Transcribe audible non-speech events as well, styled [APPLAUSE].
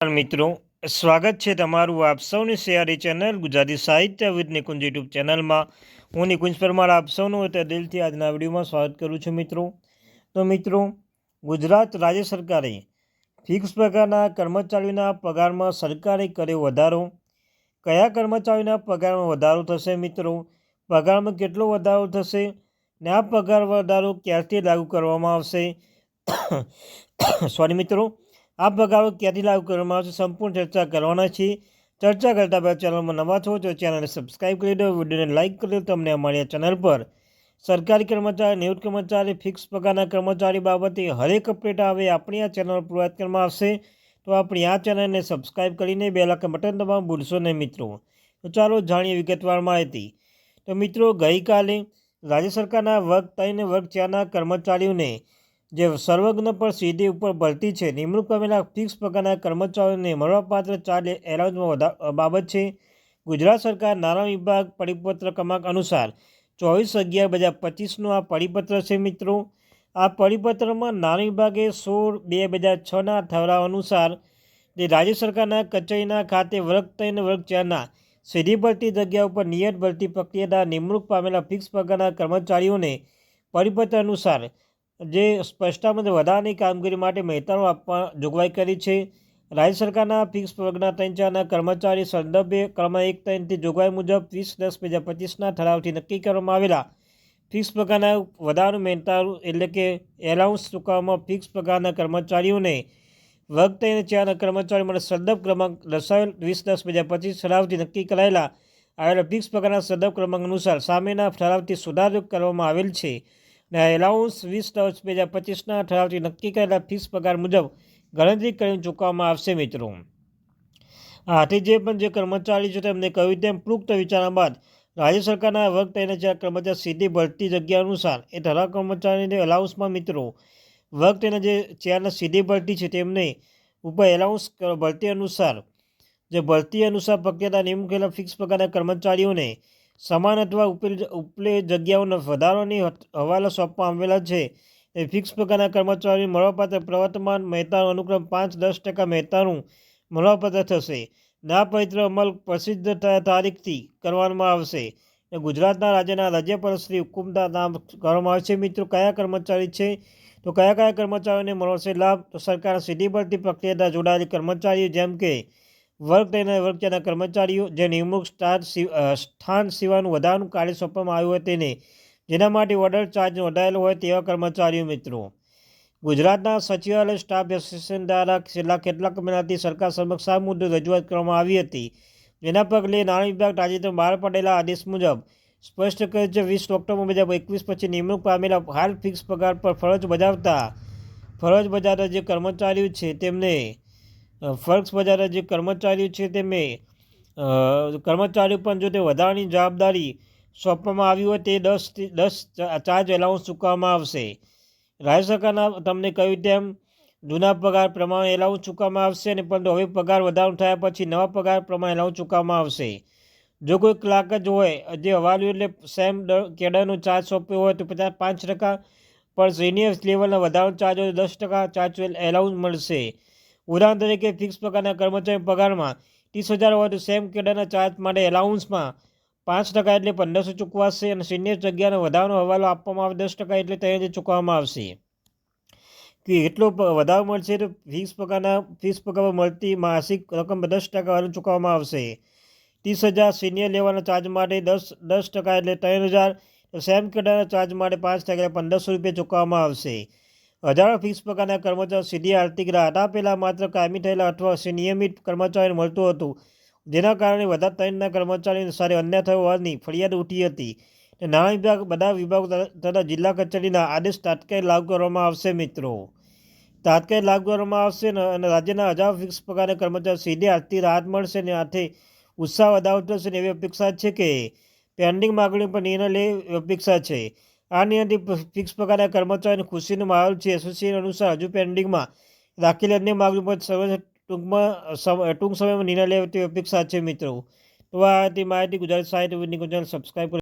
મિત્રો. સ્વાગત છે તમારું આપ સૌની સિયારી ચેનલ, ગુજરાતી સાહિત્ય વિદ નિકુંજ યુટ્યુબ ચેનલમાં. હું નિકુંજ પરમાર, આપ સૌનું તે દિલથી આજના વિડીયોમાં સ્વાગત કરું છું મિત્રો. તો મિત્રો, ગુજરાત રાજ્ય સરકારે ફિક્સ પ્રકારના કર્મચારીઓના પગારમાં સરકારે કર્યો વધારો. કયા કર્મચારીઓના પગારમાં વધારો થશે મિત્રો? પગારમાં કેટલો વધારો થશે? ને આ પગાર વધારો ક્યારથી લાગુ કરવામાં આવશે? [COUGHS] સોરી મિત્રો. આ પગારો ક્યાંથી લાગુ કરવામાં આવશે સંપૂર્ણ ચર્ચા કરવાના છે ચર્ચા કરતા પહેલાં ચેનલમાં નવા છો તો ચેનલને સબસ્ક્રાઈબ કરી દો, વિડીયોને લાઇક કરી દો, તમને અમારી આ ચેનલ પર સરકારી કર્મચારી, નિવૃત્ત કર્મચારી, ફિક્સ પગારના કર્મચારી બાબતે હરેક અપડેટ આવે, આપણી આ ચેનલ પૂરત કરવામાં આવશે. તો આપણી આ ચેનલને સબસ્ક્રાઈબ કરીને બે લાખ બટન દબાવ ભૂલશો નહીં મિત્રો. તો ચાલો જાણીએ વિગતવાર માહિતી. તો મિત્રો, ગઈકાલે રાજ્ય સરકારના વર્ગ ત્રણ વર્ગ ચારના કર્મચારીઓને જે સર્વજ્ઞ પર સીધી ઉપર ભરતી છે. નિમણૂક પામેલા ફિક્સ પગારના કર્મચારીઓને મળવાપાત્ર ચાર્જ એલાઉન્સમાં બાબત છે. ગુજરાત સરકાર નાણાં વિભાગ પરિપત્ર ક્રમાંક અનુસાર ચોવીસ અગિયાર બે હજાર પચીસનું આ પરિપત્ર છે મિત્રો. આ પરિપત્રમાં નાણાં વિભાગે સોળ બે હજાર છના ઠરાવ અનુસાર જે રાજ્ય સરકારના કચેરીના ખાતે વર્ગ ત્રણ વર્ગ ચારના સીધી ભરતી જગ્યા ઉપર નિયત ભરતી પ્રક્રિયાના નિમણૂક પામેલા ફિક્સ પગારના કર્મચારીઓને પરિપત્ર અનુસાર જે સ્પષ્ટતામાં વધારાની કામગીરી માટે મહેતાણું આપવા જોગવાઈ કરી છે. રાજ્ય સરકારના ફિક્સ વર્ગના ત્રણ ચારના કર્મચારી સંદર્ભે ક્રમ એક ત્રણથી જોગવાઈ મુજબ વીસ દસ બે હજાર પચીસના ઠરાવથી નક્કી કરવામાં આવેલા ફિક્સ પ્રકારના વધારાનું મહેતાણું એટલે કે એલાઉન્સ ચૂકવવામાં ફિક્સ પ્રકારના કર્મચારીઓને વર્ગ ત્રણ ચારના કર્મચારીઓ માટે સંદર્ભ ક્રમાંક દર્શાવેલ વીસ દસ બે હજાર પચીસ ઠરાવથી નક્કી કરાયેલા આવેલા ફિક્સ પ્રકારના સંદર્ભ ક્રમાંક અનુસાર સામેના ઠરાવથી સુધારો કરવામાં આવેલ છે. ને એલાઉન્સ વીસ દસ બે હજાર પચીસના ઠરાવથી નક્કી કરેલા ફિક્સ પગાર મુજબ ગણતરી કરીને ચૂકવવામાં આવશે મિત્રો. આથી જે પણ જે કર્મચારી છે તેમને કહ્યું તેમ પુખ્ત વિચારણા બાદ રાજ્ય સરકારના વર્ગ તેને ચાર કર્મચારી સીધી ભરતી જગ્યા અનુસાર એ ઠરાવ કર્મચારીને એલાઉન્સમાં મિત્રો વર્ગ તેના જે ચેરના સીધી ભરતી છે તેમને ઉપર એલાઉન્સ ભરતી અનુસાર જે ભરતી અનુસાર પ્રક્રિયા નિમણૂકેલા ફિક્સ પ્રકારના કર્મચારીઓને સમાન અથવા ઉપલે જગ્યાઓનો વધારોની હવાલો સોંપવામાં આવેલા છે. એ ફિક્સ પ્રકારના કર્મચારીઓ મળવાપાત્ર પ્રવર્તમાન મહેતાનું અનુક્રમ પાંચ દસ ટકા મહેતાનું મળવાપાત્ર થશે. ના પવિત્ર અમલ પ્રસિદ્ધ તારીખથી કરવામાં આવશે. ગુજરાતના રાજ્યના રાજ્યપાલ શ્રી હુકુમદાર નામ કરવામાં આવશે મિત્રો, કયા કર્મચારી છે? તો કયા કયા કર્મચારીઓને મળશે લાભ? તો સરકાર સીધી ભરતી પ્રક્રિયા જોડાયેલી કર્મચારીઓ જેમ કે વર્ગ તેના વર્ગ કર્મચારીઓ જે નિમણૂક સ્થાન સિવાયનું વધારાનું કાર્ય સોંપવામાં આવ્યું હોય તેને, જેના માટે ઓર્ડર ચાર્જ નોંધાયેલો હોય તેવા કર્મચારીઓ મિત્રો. ગુજરાતના સચિવાલય સ્ટાફ એસોસિએશન દ્વારા છેલ્લા કેટલાક મહિનાથી સરકાર સમક્ષ આ મુદ્દે રજૂઆત કરવામાં આવી હતી. જેના પગલે નાણાં વિભાગ તાજેતરમાં બહાર પડેલા આદેશ મુજબ સ્પષ્ટ કર્યું છે, વીસ ઓક્ટોબર બે હજાર એકવીસ પછી નિમણૂક પામેલા હાલ ફિક્સ પગાર પર ફરજ બજાવતા ફરજ બજાવતા જે કર્મચારીઓ છે તેમને ફર્ક્સ બજારના જે કર્મચારીઓ છે તે મેં કર્મચારીઓ પણ જો તે વધારાની જવાબદારી સોંપવામાં આવી હોય તે દસ દસ ચાર્જ એલાઉન્સ ચૂકવવામાં આવશે. રાજ્ય સરકારના તમને કહ્યું તેમ, જૂના પગાર પ્રમાણે એલાઉન્સ ચૂકવવામાં આવશે અને પરંતુ હવે પગાર વધારો થયા પછી નવા પગાર પ્રમાણે એલાઉન્સ ચૂકવવામાં આવશે. જો કોઈ ક્લાર્ક જ હોય, જે હવાલ્યું એટલે સેમ કેડરનો ચાર્જ સોંપ્યો હોય તો પચાસ, પાંચ ટકા પણ સિનિયર લેવલના વધારાનો ચાર્જ હોય દસ ટકા ચાર્જ એલાઉન્સ મળશે. ઉદાહરણ તરીકે ફિક્સ પ્રકારના કર્મચારી પગારમાં ત્રીસ હજાર હોય સેમ કેડરના ચાર્જ માટે એલાઉન્સમાં પાંચ ટકા એટલે પંદરસો ચૂકવાશે અને સિનિયર જગ્યાનો વધારાનો હવાલો આપવામાં આવે દસ ટકા એટલે ત્રણ ચૂકવવામાં આવશે. કે એટલો વધારો મળશે તો ફિક્સ પ્રકારના ફિક્સ પગાર મળતી માસિક રકમ દસ ટકા ચૂકવવામાં આવશે. ત્રીસ હજાર સિનિયર લેવાના ચાર્જ માટે દસ દસ ટકા એટલે ત્રણ હજાર સેમ કેડરના ચાર્જ માટે પાંચ ટકા એટલે પંદરસો રૂપિયા ચૂકવવામાં આવશે. હજારો ફિક્સ પગારના કર્મચારીઓ સીધી આર્થિક રાહત આપેલા, માત્ર કાયમી થયેલા અથવા નિયમિત કર્મચારીને મળતું હતું. જેના કારણે બધા ત્રણના કર્મચારીઓને સારે અન્યાય થયો હોવાની ફરિયાદ ઉઠી હતી. નાણાં વિભાગ, બધા વિભાગો તથા જિલ્લા કચેરીના આદેશ તાત્કાલિક લાગુ કરવામાં આવશે મિત્રો. તાત્કાલિક લાગુ કરવામાં આવશે અને રાજ્યના હજારો ફિક્સ પગારના કર્મચારીઓ સીધી આર્થિક રાહત મળશે અને આથી ઉત્સાહ વધારો થશે એવી અપેક્ષા છે કે, પેન્ડિંગ માગણીઓ પર નિર્ણય લે અપેક્ષા છે. આ નિર્ણયથી ફિક્સ પગારના કર્મચારીઓને ખુશીનો માહોલ છે. એસોસિએશન અનુસાર હજુ પેન્ડિંગમાં રાખેલી અન્ય માગણી પર સર્વ ટૂંકમાં ટૂંક સમયમાં નિર્ણય લેવા તેવી અપેક્ષા છે મિત્રો. તો આ હતી માહિતી ગુજરાત સાહિત્ય ગુજરાત સબસ્ક્રાઈબ